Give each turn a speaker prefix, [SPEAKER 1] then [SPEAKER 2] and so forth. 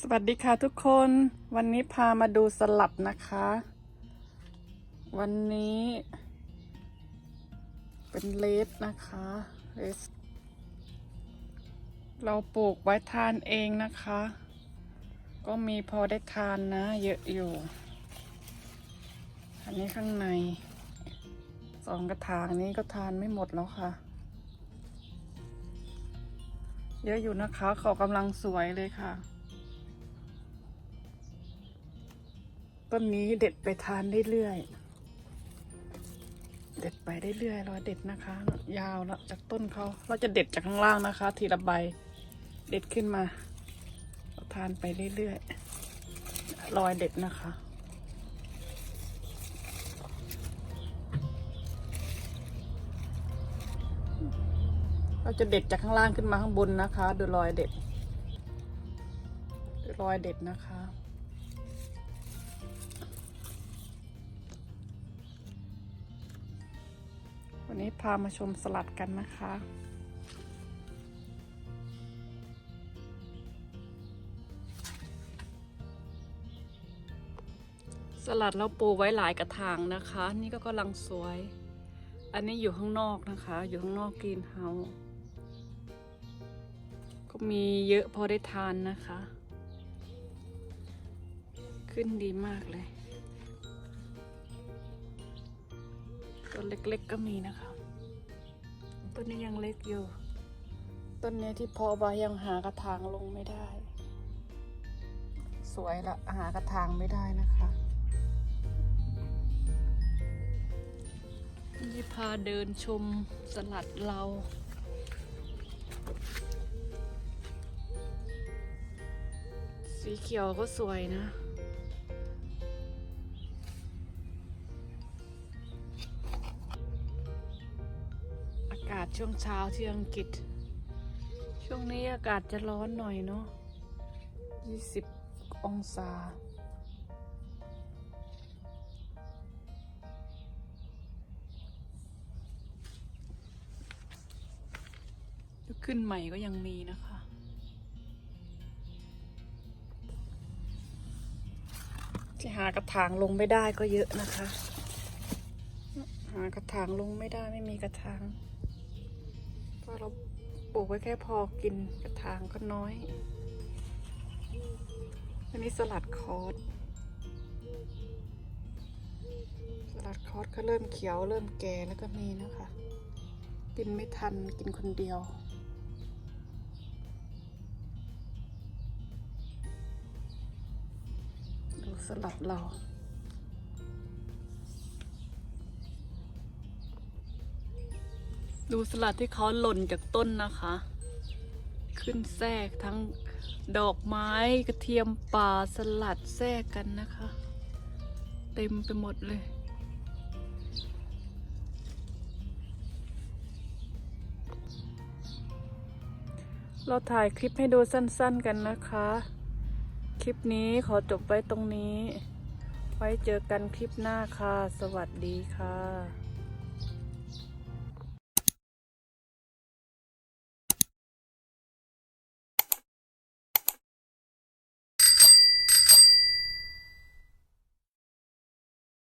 [SPEAKER 1] สวัสดีค่ะทุกคน วันนี้พามาดูสลัดนะคะ วันนี้ เป็นเลสนะคะเลสเราปลูกไว้ทานเองนะคะ ก็มีพอได้ทานนะ เยอะอยู่ อันนี้ข้างในสองกระถางนี้ก็ทานไม่หมดแล้วค่ะ เยอะอยู่นะคะเขากำลังสวยเลยค่ะ ต้นนี้เด็ดไปทานเรื่อยๆเด็ดไปเรื่อยๆเราเด็ดนะคะ ยาวแล้วจากต้นเขาเราจะเด็ดจากข้างล่างนะคะ ทีละใบเด็ดขึ้นมาเราทานไปเรื่อยๆรอยเด็ดนะคะเราจะเด็ดจากข้างล่างขึ้นมาข้างบนนะคะ ดูรอยเด็ด ดูรอยเด็ดนะคะ วันนี้พามาชมสลัดกันนะคะ สลัดเราปลูกไว้หลายกระถางนะคะ นี่ก็กำลังสวย อันนี้อยู่ข้างนอกนะคะ อยู่ข้างนอกกรีนเฮาส์ก็มีเยอะพอได้ทานนะคะ ขึ้นดีมากเลย ต้นเล็ก ๆก็มีนะคะ ต้นนี้ยังเล็กอยู่ ต้นนี้ที่พอไว้ยังหากระถางลงไม่ได้ สวยละหากระถางไม่ได้นะคะนี่พาเดินชมสลัดเราสีเขียวก็สวยนะาศช่วงเช้าที่อังกฤษ ช่วงนี้อากาศจะร้อนหน่อยเนาะ20 องศา ขึ้นใหม่ก็ยังมีนะคะที่หากระถางลงไม่ได้ก็เยอะนะคะ หากระถางลงไม่ได้ไม่มีกระถาง เพราะเราปลูกไว้แค่พอกินกระถางก็น้อย อันนี้สลัดคอร์สสลัดคอร์สก็เริ่มเขียวเริ่มแก่แล้วก็มีนะคะ กินไม่ทันกินคนเดียวดูสลัดเรา ดูสลัดที่เขาหล่นจากต้นนะคะ ขึ้นแทรกทั้งดอกไม้กระเทียมป่าสลัดแทรกกันนะคะ เต็มไปหมดเลยเราถ่ายคลิปให้ดูสั้นๆกันนะคะ คลิปนี้ขอจบไว้ตรงนี้ ไว้เจอกันคลิปหน้าค่ะ สวัสดีค่ะ